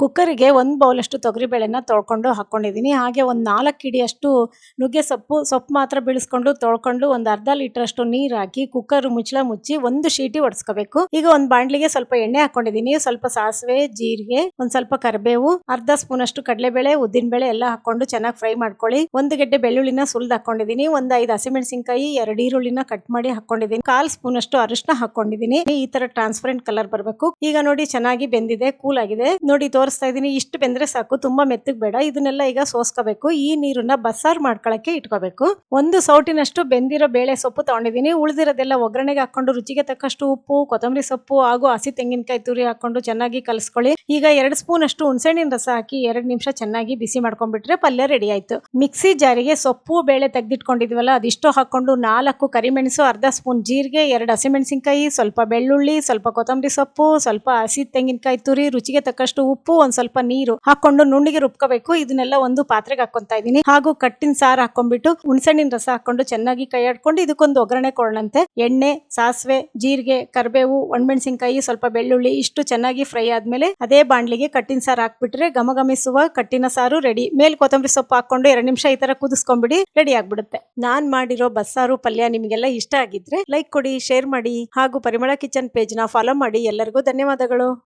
ಕುಕ್ಕರಿಗೆ ಒಂದು ಬೌಲಷ್ಟು ತೊಗರಿಬೇಳೆನ ತೊಳ್ಕೊಂಡು ಹಾಕ್ಕೊಂಡಿದ್ದೀನಿ ಹಾಗೆ ಒಂದು ನಾಲ್ಕು ಇಡಿಯಷ್ಟು ನುಗ್ಗೆ ಸೊಪ್ಪು ಸೊಪ್ಪು ಮಾತ್ರ ಬೀಳಿಸ್ಕೊಂಡು ತೊಳ್ಕೊಂಡು ಒಂದು ಅರ್ಧ ಲೀಟ್ರಷ್ಟು ನೀರು ಹಾಕಿ ಕುಕ್ಕರ್ ಮುಚ್ಚಳ ಮುಚ್ಚಿ ಒಂದು ಶೀಟಿ ಒಡ್ಸ್ಕೋಬೇಕು. ಈಗ ಒಂದು ಬಾಂಡ್ಲಿಗೆ ಸ್ವಲ್ಪ ಎಣ್ಣೆ ಹಾಕೊಂಡಿದ್ದೀನಿ ಸ್ವಲ್ಪ ಸಾಸಿವೆ, ಜೀರಿಗೆ, ಒಂದು ಸ್ವಲ್ಪ ಕರಿಬೇವು, ಅರ್ಧ ಸ್ಪೂನ್ ಅಷ್ಟು ಕಡಲೆಬೇಳೆ ಉದ್ದಿನಬೇಳೆ ಎಲ್ಲ ಹಾಕೊಂಡು ಚೆನ್ನಾಗಿ ಫ್ರೈ ಮಾಡ್ಕೊಳ್ಳಿ. ಒಂದು ಗೆಡ್ಡೆ ಬೆಳ್ಳುಳ್ಳಿನ ಸುಲ್ದು ಹಾಕೊಂಡಿದ್ದೀನಿ ಒಂದು ಐದು ಹಸಿಮೆಣಸಿನಕಾಯಿ, ಎರಡು ಈರುಳ್ಳಿನ ಕಟ್ ಮಾಡಿ ಹಾಕೊಂಡಿದ್ದೀನಿ ಕಾಲ್ ಸ್ಪೂನ್ ಅಷ್ಟು ಅರಿಶಿನ ಹಾಕೊಂಡಿದ್ದೀನಿ ಈ ತರ ಟ್ರಾನ್ಸ್ಪರೆಂಟ್ ಕಲರ್ ಬರಬೇಕು. ಈಗ ನೋಡಿ ಚೆನ್ನಾಗಿ ಬೆಂದಿದೆ, ಕೂಲ್ ಆಗಿದೆ. ನೋಡಿ ತೋರಿಸ್ತಾ ಇದ್ದೀನಿ. ಇಷ್ಟು ಬೆಂದ್ರೆ ಸಾಕು, ತುಂಬಾ ಮೆತ್ತಗ್ ಬೇಡ. ಇದನ್ನೆಲ್ಲ ಈಗ ಸೋಸ್ಕೋಬೇಕು. ಈ ನೀರನ್ನ ಬಸ್ಸಾರ್ ಮಾಡ್ಕೊಳಕ್ಕೆ ಇಟ್ಕೋಬೇಕು. ಒಂದು ಸೌಟಿನಷ್ಟು ಬೆಂದಿರೋ ಬೇಳೆ ಸೊಪ್ಪು ತಗೊಂಡಿದ್ದೀನಿ. ಉಳಿದಿರೋದೆಲ್ಲ ಒಗ್ಗರಣೆಗೆ ಹಾಕೊಂಡು ರುಚಿಗೆ ತಕ್ಕಷ್ಟು ಉಪ್ಪು, ಕೊತ್ತಂಬರಿ ಸೊಪ್ಪು ಹಾಗೂ ಹಸಿ ತೆಂಗಿನಕಾಯಿ ತುರಿ ಹಾಕೊಂಡು ಚೆನ್ನಾಗಿ ಕಲಸ್ಕೊಳ್ಳಿ. ಈಗ ಎರಡು ಸ್ಪೂನ್ ಅಷ್ಟು ಹುಣಸೆಹಣ್ಣಿನ ರಸ ಹಾಕಿ ಎರಡು ನಿಮಿಷ ಚೆನ್ನಾಗಿ ಬಿಸಿ ಮಾಡ್ಕೊಂಡ್ಬಿಟ್ರೆ ಪಲ್ಯ ರೆಡಿ ಆಯ್ತು. ಮಿಕ್ಸಿ ಜಾರಿಗೆ ಸೊಪ್ಪು, ಬೇಳೆ ತೆಗೆದಿಟ್ಕೊಂಡಿದ್ವಲ್ಲ, ಅದಿಷ್ಟು ಹಾಕೊಂಡು ನಾಲ್ಕು ಕರಿಮೆಣಸು, ಅರ್ಧ ಸ್ಪೂನ್ ಜೀರಿಗೆ, ಎರಡು ಹಸಿಮೆಣಸಿನಕಾಯಿ, ಸ್ವಲ್ಪ ಬೆಳ್ಳುಳ್ಳಿ, ಸ್ವಲ್ಪ ಕೊತ್ತಂಬರಿ ಸೊಪ್ಪು, ಸ್ವಲ್ಪ ಹಸಿ ತೆಂಗಿನಕಾಯಿ ತುರಿ, ರುಚಿಗೆ ತಕ್ಕಷ್ಟು ಉಪ್ಪು ಒಂದ್ ಸ್ವಲ್ಪ ನೀರು ಹಾಕೊಂಡು ನುಣ್ಣಿಗೆ ರುಬ್ಕೋಬೇಕು. ಇದನ್ನೆಲ್ಲ ಒಂದು ಪಾತ್ರೆಗೆ ಹಾಕೊಂತ ಇದೀನಿ ಹಾಗೂ ಕಟ್ಟಿನ ಸಾರ್ ಹಾಕೊಂಡ್ಬಿಟ್ಟು ಹುಣಸಣ್ಣಿನ ರಸ ಹಾಕೊಂಡು ಚೆನ್ನಾಗಿ ಕೈ ಆಡ್ಕೊಂಡು ಇದಕ್ಕೊಂದು ಒಗ್ಗರಣೆ ಕೊಡೋಣಂತೆ. ಎಣ್ಣೆ, ಸಾಸಿವೆ, ಜೀರಿಗೆ, ಕರಿಬೇವು, ಒಣಮೆಣಸಿನಕಾಯಿ, ಸ್ವಲ್ಪ ಬೆಳ್ಳುಳ್ಳಿ ಇಷ್ಟು ಚೆನ್ನಾಗಿ ಫ್ರೈ ಆದ್ಮೇಲೆ ಅದೇ ಬಾಣ್ಲಿಗೆ ಕಟ್ಟಿನ ಸಾರು ಹಾಕ್ಬಿಟ್ರೆ ಗಮಗಮಿಸುವ ಕಟ್ಟಿನ ಸಾರು ರೆಡಿ. ಮೇಲ್ ಕೊತ್ತಂಬರಿ ಸೊಪ್ಪು ಹಾಕೊಂಡು ಎರಡು ನಿಮಿಷ ಈ ತರ ಕುದಿಸ್ಕೊಂಡ್ಬಿಡಿ ರೆಡಿ ಆಗ್ಬಿಡುತ್ತೆ. ನಾನ್ ಮಾಡಿರೋ ಬಸ್ಸಾರು ಪಲ್ಯ ನಿಮಗೆಲ್ಲ ಇಷ್ಟ ಆಗಿದ್ರೆ ಲೈಕ್ ಕೊಡಿ, ಶೇರ್ ಮಾಡಿ ಹಾಗೂ ಪರಿಮಳ ಕಿಚನ್ ಪೇಜ್ನ ಫಾಲೋ ಮಾಡಿ. ಎಲ್ಲರಿಗೂ ಧನ್ಯವಾದಗಳು.